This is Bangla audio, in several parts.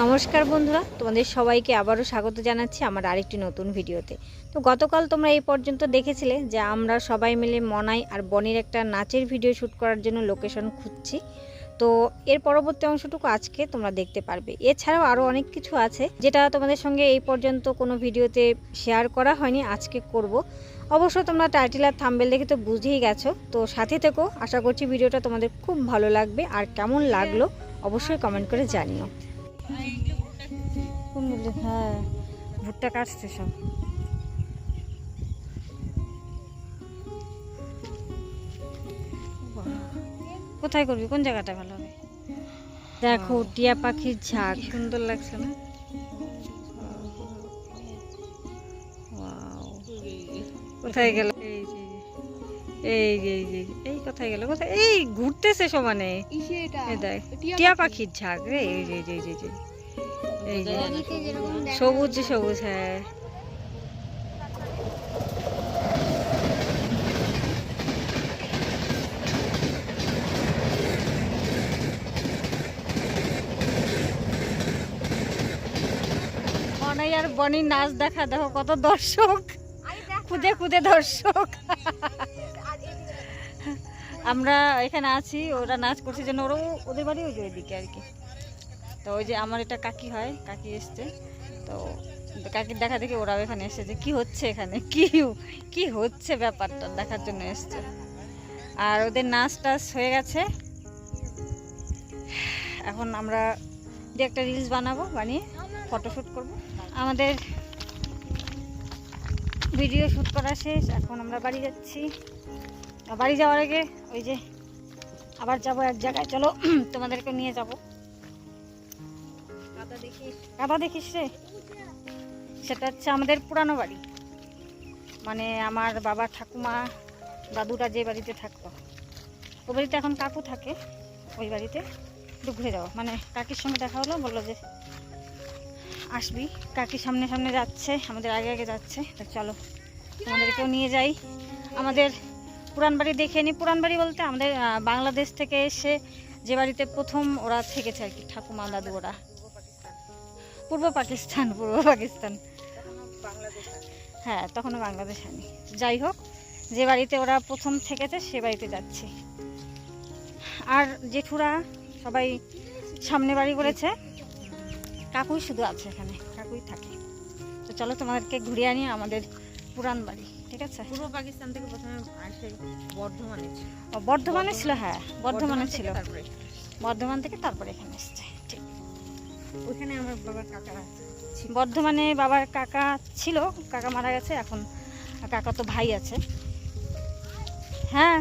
নমস্কার বন্ধুরা, তোমাদের সবাইকে আবারও স্বাগত জানাচ্ছি আমার আরেকটি নতুন ভিডিওতে। তো গতকাল তোমরা এই পর্যন্ত দেখেছিলে যে আমরা সবাই মিলে মনাই আর বনির একটা নাচের ভিডিও শ্যুট করার জন্য লোকেশন খুঁজছি। তো এর পরবর্তী অংশটুকু আজকে তোমরা দেখতে পারবে। এছাড়াও আরও অনেক কিছু আছে যেটা তোমাদের সঙ্গে এই পর্যন্ত কোনো ভিডিওতে শেয়ার করা হয়নি, আজকে করব। অবশ্য তোমরা টাইটেল আর থাম্বেল দেখে তো বুঝেই গেছো। তো সাথে থেকো, আশা করছি ভিডিওটা তোমাদের খুব ভালো লাগবে। আর কেমন লাগল, অবশ্যই কমেন্ট করে জানিও। হ্যাঁ ভুট্টা কাটছে সব। কোথায় করবি? কোন জায়গাটা ভালো হবে? দেখো টিয়া পাখির ঝাঁক। সুন্দর লাগছে না. কোথায় গেল? এই যে এই যে এই যে এই কোথায় গেল? কোথায় এই ঘুরতেছে সমানে। দেখ টিয়া পাখির ঝাঁক রে এই যে এই যে এই যে, এই যে সবুজ সবুজ হ্যাঁ। অনাই আর বনির নাচ দেখা দেখো কত দর্শক। খুদে খুদে দর্শক। আমরা এখানে আছি ওরা নাচ করছে জন্য ওরাও ওদের বাড়ি ওই যে ওইদিকে আর কি। তো ওই যে আমার এটা কাকি হয়, কাকি এসছে। তো কাকির দেখা দেখে ওরাও এখানে এসেছে যে, কি হচ্ছে এখানে? কি কি হচ্ছে ব্যাপারটা? দেখার জন্য এসছে। আর ওদের নাচ টাচ হয়ে গেছে। এখন আমরা যে একটা রিলস বানাবো, বানিয়ে ফটোশ্যুট করব। আমাদের ভিডিও শ্যুট করা শেষ। এখন আমরা বাড়ি যাচ্ছি। বাড়ি যাওয়ার আগে ওই যে আবার যাব এক জায়গায়। চলো তোমাদেরকে নিয়ে যাব। কাদা দেখিস রে? সেটা হচ্ছে আমাদের পুরানো বাড়ি। মানে আমার বাবা ঠাকুমা, দাদুরা যে বাড়িতে থাকতো। ওই বাড়িতে এখন কাকু থাকে, ওই বাড়িতে একটু ঘুরে যাও মানে কাকির সঙ্গে দেখা হলো, বলল যে আসবি। কাকি সামনে সামনে যাচ্ছে, আমাদের আগে আগে যাচ্ছে। তো চলো, তোমাদেরকেও নিয়ে যাই। আমাদের পুরান বাড়ি দেখে নিই পুরান বাড়ি বলতে আমাদের বাংলাদেশ থেকে এসে যে বাড়িতে প্রথম ওরা থেকেছে আর কি, ঠাকুমা, দাদু ওরা। পূর্ব পাকিস্তান পূর্ব পাকিস্তান। হ্যাঁ তখনও বাংলাদেশ হয়নি। যাই হোক যে বাড়িতে ওরা প্রথম থেকেছে সে বাড়িতে যাচ্ছি। আর জেঠুরা সবাই সামনে বাড়ি করেছে কাকুই শুধু আছে এখানে কাকুই থাকে। তো চলো তোমাদেরকে ঘুরিয়ে আনি আমাদের পুরান বাড়ি ঠিক আছে? পূর্ব পাকিস্তান থেকে প্রথমে আসে বর্ধমানে ছিল। বর্ধমানে ছিল হ্যাঁ বর্ধমানে ছিল। বর্ধমান থেকে তারপরে এখানে এসছে। আমার বাবার কাকা বর্ধমানে বাবার কাকা ছিল, কাকা মারা গেছে, এখন কাকা তো ভাই আছে। হ্যাঁ।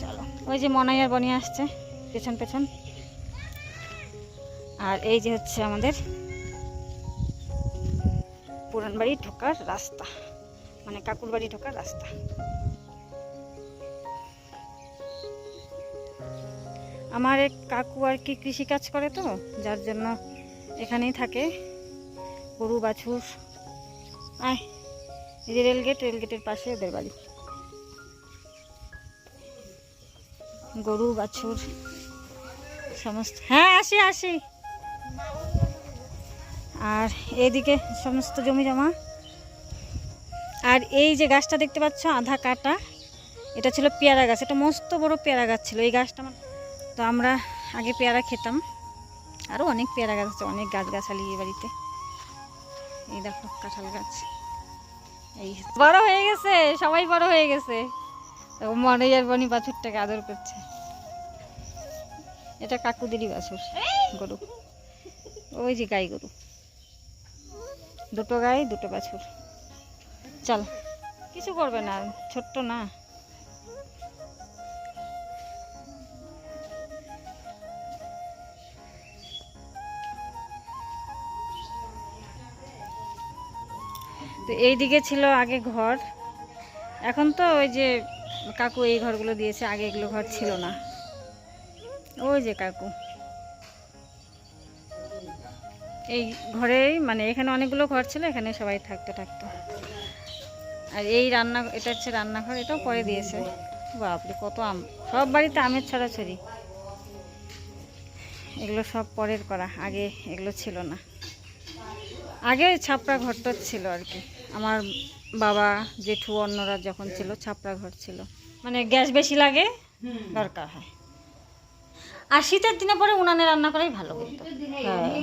চলো, ওই যে মনাই আর বনি আসছে, পেছন পেছন। আর এই যে হচ্ছে আমাদের পুরান বাড়ি ঢোকার রাস্তা মানে কাকুর বাড়ি ঢোকার রাস্তা। আমার এক কাকু আর কি কৃষিকাজ করে তো, যার জন্য এখানেই থাকে। গরু, বাছুর। আয়, এই যে রেলগেট রেলগেটের পাশে ওদের বাড়ি। গরু, বাছুর, সমস্ত হ্যাঁ আসি আসি। আর এইদিকে সমস্ত জমি জমা। আর এই যে গাছটা দেখতে পাচ্ছ, আধা কাটা, এটা ছিল পেয়ারা গাছ। এটা মস্ত বড় পেয়ারা গাছ ছিল। এই গাছটা আমার তো আমরা আগে পেয়ারা খেতাম। আরও অনেক পেয়ারা গাছ আছে, অনেক গাছগাছালি এই বাড়িতে। এই দেখো কাঁঠাল গাছ। এই বড় হয়ে গেছে, সবাই বড় হয়ে গেছে। মনে বনি বাছুরটাকে আদর করছে। এটা কাকুদেরই বাছুর, গরু। ওই যে গাই গরু। দুটো গাই, দুটো বাছুর। চল, কিছু করবে না, ছোট্ট না। তো এই দিকে ছিল আগে ঘর। এখন তো ওই যে কাকু এই ঘরগুলো দিয়েছে, আগে এগুলো ঘর ছিল না। ওই যে কাকু। এই ঘরেই মানে এখানে অনেকগুলো ঘর ছিল, এখানে সবাই থাকতে থাকতো। আর এই রান্না, এটা হচ্ছে রান্নাঘর, এটাও পরে দিয়েছে। বাপরে, কত আম। সব বাড়িতে আমের ছড়াছড়ি। এগুলো সব পরের করা, আগে এগুলো ছিল না। আগে ছাপড়া ঘরটা ছিল আর কি। আমার বাবা, জেঠু, অন্যরা যখন ছিল, ছাপড়া ঘর ছিল। মানে গ্যাস বেশি লাগে, দরকার হয়। আর শীতের দিনে পরে উনানে রান্না করাই ভালো কিন্তু। হ্যাঁ।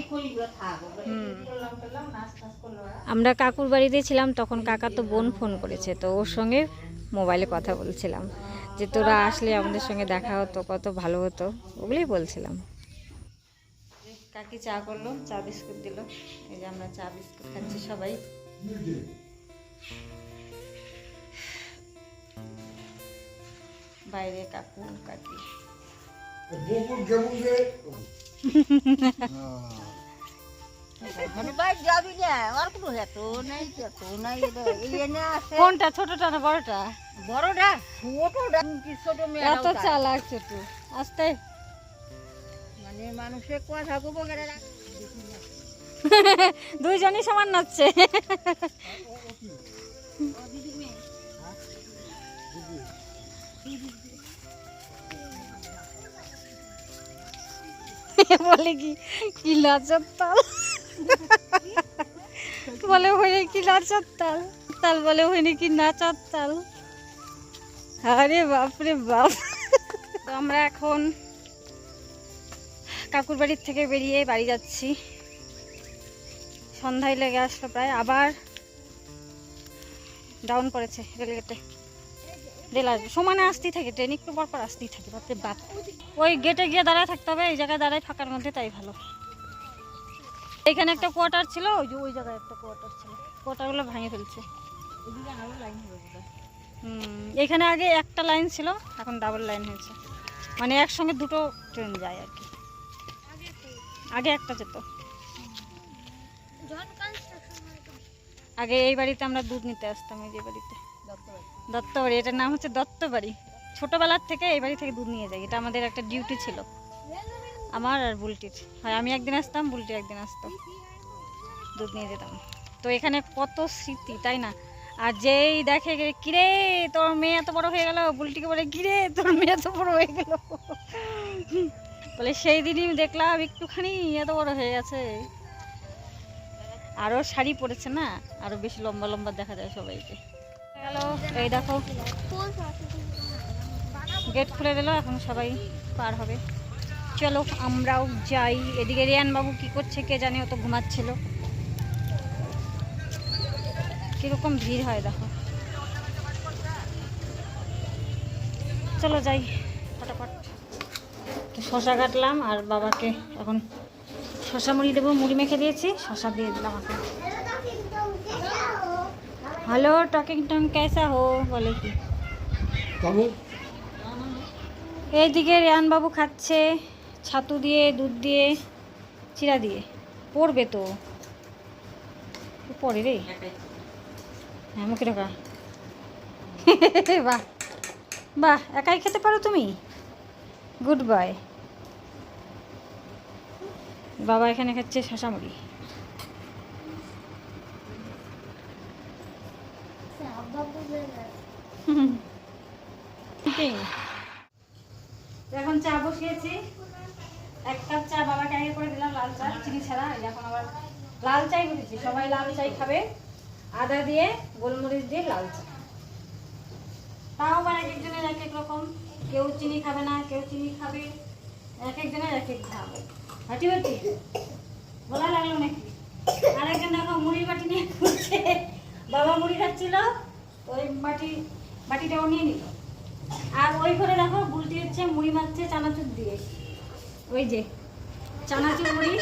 আমরা কাকুর বাড়িতে ছিলাম, তখন কাকা তো বোন ফোন করেছে, তো ওর সঙ্গে মোবাইলে কথা বলছিলাম। যে তোরা আসলে আমাদের সঙ্গে দেখা হতো, কত ভালো হতো, ওগুলোই বলছিলাম। কাকি চা করল চা বিস্কুট দিল। এই যে আমরা চা বিস্কুট খাচ্ছি সবাই। বাইরে কাকু কাকি। কোনটা ছোটটা না বড়টা? ছোট চালাক ছোট। আস্তে। দুইজনই সমান নাচছে। বলে কি কি লাচার তাল? বলে হয়ে কি নাচার তাল? তাল বলে হয়নি কি নাচার তাল? আরে বাপরে বাপ। আমরা এখন কাকুর বাড়ির থেকে বেরিয়ে বাড়ি যাচ্ছি। সন্ধ্যায় লেগে আসলো প্রায়, আবার ডাউন করেছে রেলগেটে। রেল আসবে। সমানে আসতেই থাকে ট্রেন একটু পর পর আসতেই থাকে, বাপরে বাপ। ওই গেটে গিয়ে দাঁড়ায় থাকতে হবে, এই জায়গায় দাঁড়ায় ফাঁকার মধ্যে তাই ভালো। এখানে একটা কোয়ার্টার ছিল, ওই যে ওই জায়গায় একটা কোয়ার্টার ছিল। কোয়ার্টারগুলো ভাঙে ফেলছে। হুম, এখানে আগে একটা লাইন ছিল, এখন ডাবল লাইন হয়েছে। মানে একসঙ্গে দুটো ট্রেন যায় আর কি। আগে একটা যেত। আগে এই বাড়িতে আমরা দুধ নিতে আসতাম এই যে বাড়িতে। দত্তবাড়ি। এটার নাম হচ্ছে দত্তবাড়ি। ছোটবেলার থেকে এই বাড়ি থেকে দুধ নিয়ে যাই এটা আমাদের একটা ডিউটি ছিল। আমার আর বুলটির। হয় আমি একদিন আসতাম বুলটি একদিন আসতাম দুধ নিয়ে যেতাম। তো এখানে কত স্মৃতি তাই না? আর যেই দেখে কিরে তোর মেয়ে এত বড় হয়ে গেল? বুলটিকে বলে কিরে তোর মেয়ে এত বড় হয়ে গেল? বলে সেই দিনই দেখলাম একটুখানি এত বড় হয়ে গেছে। আরও শাড়ি পরেছে না আরও বেশি লম্বা লম্বা দেখা যায় সবাইকে। গেল এই দেখো, গেট খুলে দিল, এখন সবাই পার হবে। চলো, আমরাও যাই। এদিকে রিয়ান বাবু কি করছে কে জানে, ও তো ঘুমাচ্ছিল। কীরকম ভিড় হয়, দেখো। চলো যাই, ফটাফট। তো শশা কাটলাম আর বাবাকে এখন শশা মুড়ি দেবো মুড়ি মেখে দিয়েছি শশা দিয়ে দিলাম এখন। হ্যালো টকিং টং কেসা হো? বলে কি? এইদিকে রেয়ান বাবু খাচ্ছে ছাতু দিয়ে দুধ দিয়ে চিরা দিয়ে। পড়বে তো। পড়ে রে। হ্যাঁ মুখে ঢোকা। বাহ। বাহ একাই খেতে পারো তুমি? গুড বাই বাবা এখানে খাচ্ছে শশা মুড়ি হুম। ঠিক। তো এখন চা বসিয়েছি। এক কাপ চা বাবাকে আগে করে দিলাম লাল চা, চিনি ছাড়া। এখন আবার লাল চাই বসেছি সবাই লাল চাই খাবে। আদা দিয়ে গোলমরিচ দিয়ে লাল চা। তাও আবার এক একজনের এক এক রকম। কেউ চিনি খাবে না, কেউ চিনি খাবে। এক একজনের এক এক খাবে হাঁটি বাটি। বলা লাগল নাকি? আরেকজন দেখো মুড়ির বাটি নিয়ে ঘুরছে বাবা মুড়ি খাচ্ছিল ওই বাটি বাটিটাও নিয়ে নিল। আর ওই ঘরে দেখো বুলটি হচ্ছে মুড়ি মারছে চানাচুর দিয়ে। ওই যে চানাচুর মুড়ি।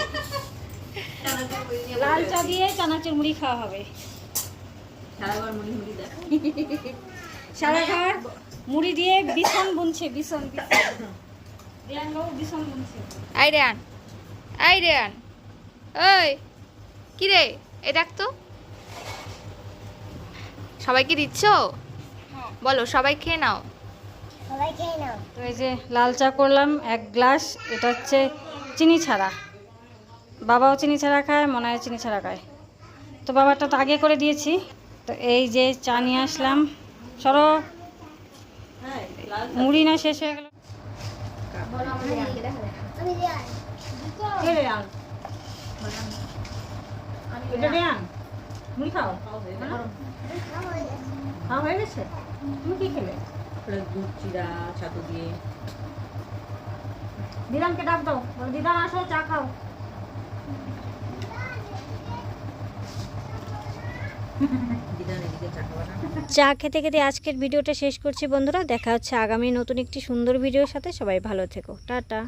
লাল চা দিয়ে চানাচুর মুড়ি খাওয়া হবে। মুড়ি মুড়ি সারা ঘর মুড়ি দিয়ে বিছন বুনছে বিছন রিয়ানবাবু বিছন বুনছে। আই আই রেয়ান ওই কি রে এই দেখ তো। সবাইকে দিচ্ছ? বলো সবাই খেয়ে নাও। তো এই যে লাল চা করলাম এক গ্লাস এটা হচ্ছে চিনি ছাড়া। বাবাও চিনি ছাড়া খায় মনে হয় চিনি ছাড়া খায়। তো বাবাটা তো আগে করে দিয়েছি। তো এই যে চা নিয়ে আসলাম। সরো। মুড়ি না শেষ হয়ে গেল। মুড়ি খাও। খাওয়া হয়ে গেছে? তুমি কি খেলে? দুধ চিরা ছাতু দিয়ে। দিদানকে ডাক দাও। দিদান আসো চা খাও। চা খেতে খেতে আজকের ভিডিওটা শেষ করছি বন্ধুরা। দেখা হচ্ছে আগামী নতুন একটি সুন্দর ভিডিওর সাথে। সবাই ভালো থেকো। টাটা।